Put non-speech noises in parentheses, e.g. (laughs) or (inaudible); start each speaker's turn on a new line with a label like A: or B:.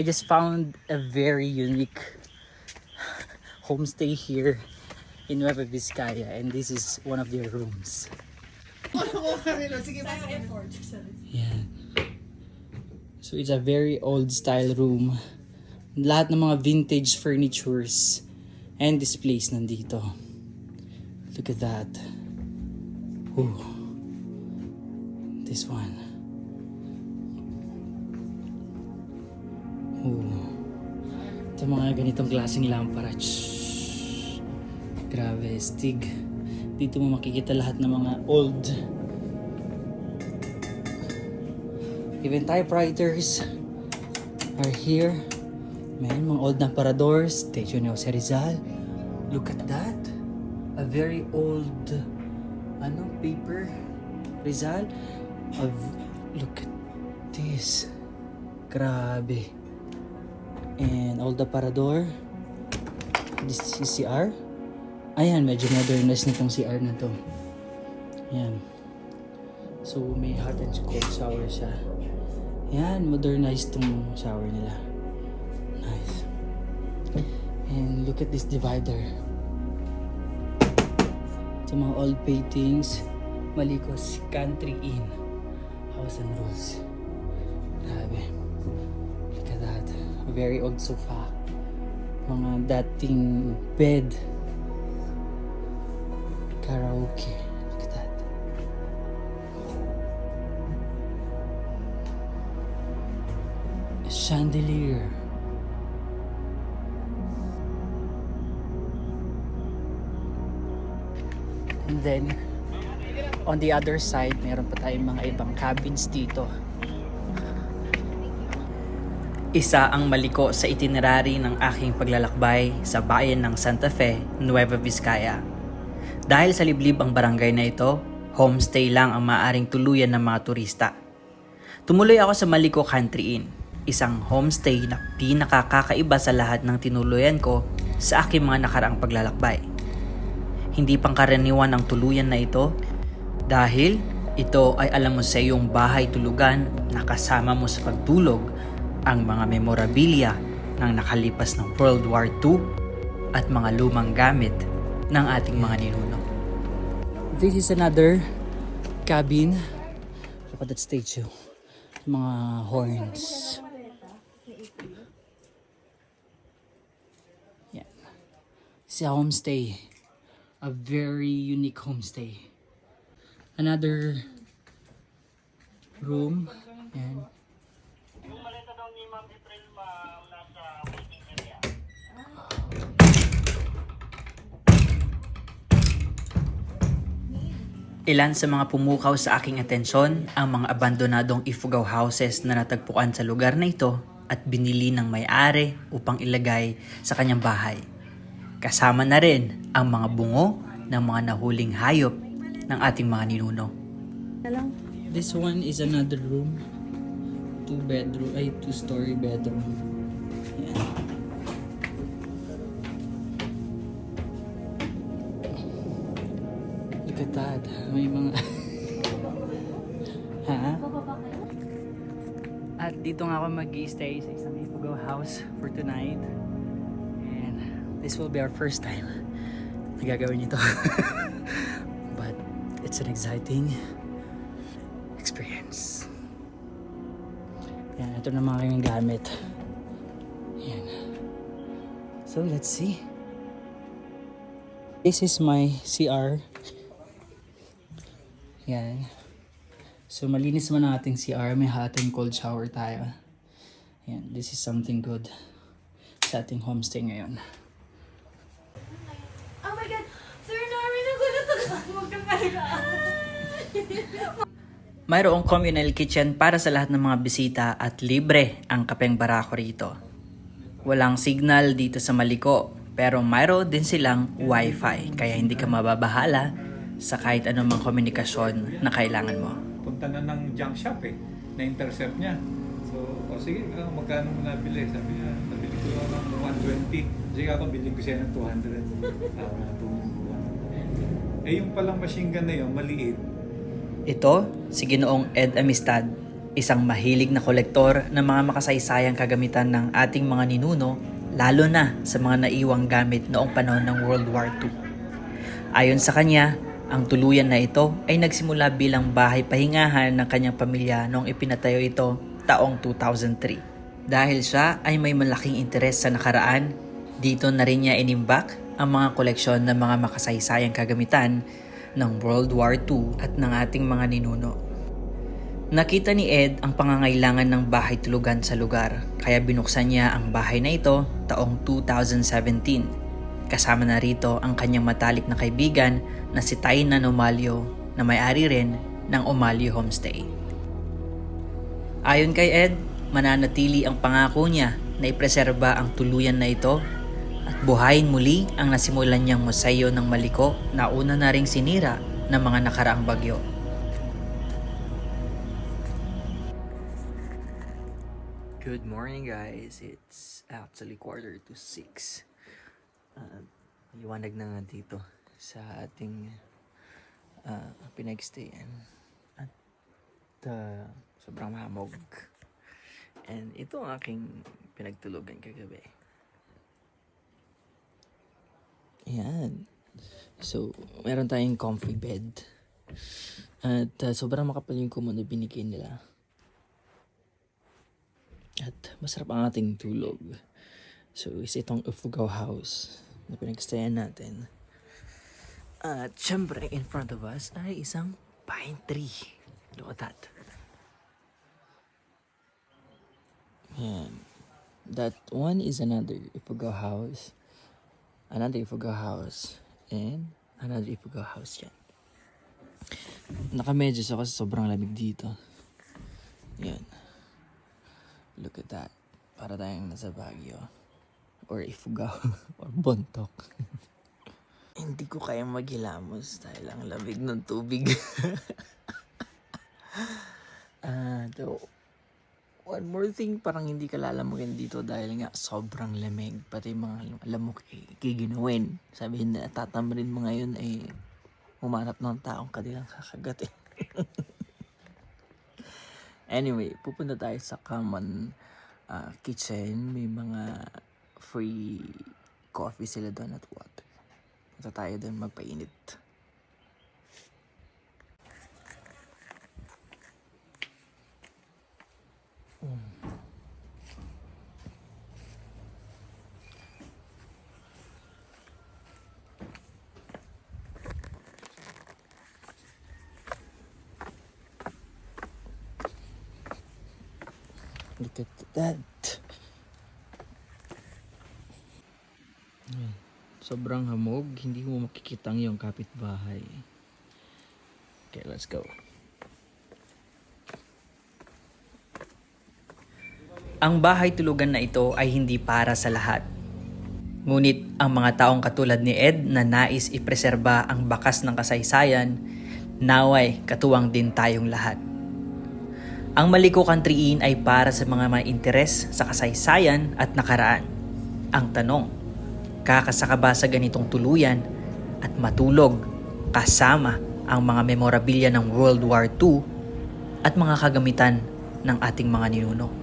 A: I just found a very unique homestay here in Nueva Vizcaya and this is one of their rooms. Yeah. So it's a very old style room. Lahat ng mga vintage furnitures and displays nandito. Look at that. Ooh. This one. Ooh. Ito mga ganitong klaseng lampara. Shhh. Grabe, stig. Dito mo makikita lahat ng mga old Even typewriters are here. Man, mga old na paradors. Statue ni Jose Rizal. Look at that. A very old, ano, paper. Rizal. Of, look at this. Grabe. And all the parador. This is CR. Ayan, medyo modernized nitong CR na to. Ayan. So, may hot and cold shower siya. Yan, modernized tong shower nila. Nice. And look at this divider. Sa mga old paintings, Malikos Country Inn. House and Rules. Grabe. Very old sofa. Mga dating bed. Karaoke. Look at that. A chandelier. And then, on the other side, meron pa tayong mga ibang cabins dito.
B: Isa ang maliko sa itinerary ng aking paglalakbay sa bayan ng Santa Fe, Nueva Vizcaya. Dahil sa liblib ang barangay na ito, homestay lang ang maaring tuluyan ng mga turista. Tumuloy ako sa Maliko Country Inn, isang homestay na pinakakakaiba sa lahat ng tinuluyan ko sa aking mga nakaraang paglalakbay. Hindi pangkaraniwan ang tuluyan na ito dahil ito ay alam mo sa iyong bahay tulugan na kasama mo sa pagtulog ang mga memorabilia ng nakalipas ng World War II at mga lumang gamit ng ating mga ninuno.
A: This is another cabin. Look at that statue. Mga horns. Yan. It's a homestay. A very unique homestay. Another room. Yan.
B: Ilan sa mga pumukaw sa aking atensyon ang mga abandonadong Ifugao houses na natagpuan sa lugar na ito at binili ng may-ari upang ilagay sa kanyang bahay. Kasama na rin ang mga bungo ng mga nahuling hayop ng ating mga ninuno.
A: This one is another room. Two bedroom, ay two story bedroom. At that. May mga... (laughs) ha? At dito nga ako mag-stay sa isang Ifugao house for tonight. And this will be our first time na gagawin ito. (laughs) But it's an exciting experience. Yan, ito na mga kanyang gamit. Yan. So, let's see. This is my CR. Yan. So, malinis man ang ating CR. May hot and cold shower tayo. Yan, this is something good sa ating homestay ngayon.
C: Oh my God! Sir Norman, nagulat ako. Huwag kang.
B: Mayroong communal kitchen para sa lahat ng mga bisita at libre ang kapeng barako rito. Walang signal dito sa Maliko pero mayroon din silang wifi kaya hindi ka mababahala sa kahit anumang komunikasyon na kailangan mo.
D: punta na ng junk shop eh, na-intercept niya. So, o sige, ah, magkano mo nabili? Sabi niya, nabili ko lang ng 120. Sige ako, bilhin ko siya ng 200. Tama na Eh, yung palang machine gun na yun, maliit.
B: Ito, si Ginoong Ed Amistad,
A: isang mahilig na kolektor ng mga makasaysayang kagamitan ng ating mga ninuno, lalo na sa mga naiwang gamit noong panahon ng World War II. Ayon sa kanya, ang tuluyan na ito ay nagsimula bilang bahay pahingahan ng kanyang pamilya noong ipinatayo ito taong 2003. Dahil siya ay may malaking interes sa nakaraan, dito na rin niya inimbak ang mga koleksyon ng mga makasaysayang kagamitan ng World War II at ng ating mga ninuno. Nakita ni Ed ang pangangailangan ng bahay tulugan sa lugar kaya binuksan niya ang bahay na ito taong 2017. Kasama na rito ang kanyang matalik na kaibigan na si Tainan Omalio na may-ari rin ng Omalio Homestay. Ayon kay Ed, mananatili ang pangako niya na ipreserba ang tuluyan na ito at buhayin muli ang nasimulan niyang museo ng Maliko na una na ring sinira ng mga nakaraang bagyo. Good morning guys, it's actually quarter to six. Uh, liwanag na nga dito sa ating uh, pinagstayan. At uh, sobrang hamog. And ito ang aking pinagtulugan kagabi. Ayan. So, meron tayong comfy bed. At uh, sobrang makapal yung kumon na binigay nila. At masarap ang ating tulog. So, isa itong Ufugao House na pinagstayan natin. At syempre, in front of us ay isang pine tree. Look at that. Yan. That one is another Ifugao house. Another Ifugao house. And another Ifugao house yan. Nakamedyas ako kasi sobrang lamig dito. Yan. Look at that. Para tayong nasa Baguio. Or Ifugao. (laughs) or Bontok. (laughs) Hindi ko kaya maghilamos dahil ang lamig ng tubig. (laughs) Ah, so, one more thing, parang hindi ka lalamogin dito dahil nga sobrang lamig. Pati mga lamok eh, giginawin. Sabihin na tatamrin mo ngayon ay humanap ng taong kanilang kakagat eh. Anyway, pupunta tayo sa common ah, kitchen. May mga free coffee sila doon at water. Punta tayo doon magpainit. Look at that. Sobrang hamog, hindi mo makikita ang iyong kapitbahay. Okay, let's go. Ang bahay tulugan na ito ay hindi para sa lahat. Ngunit ang mga taong katulad ni Ed na nais ipreserba ang bakas ng kasaysayan, naway katuwang din tayong lahat. Ang Maliko Country Inn ay para sa mga may interes sa kasaysayan at nakaraan. Ang tanong, kakasaka ba sa ganitong tuluyan at matulog kasama ang mga memorabilia ng World War II at mga kagamitan ng ating mga ninuno?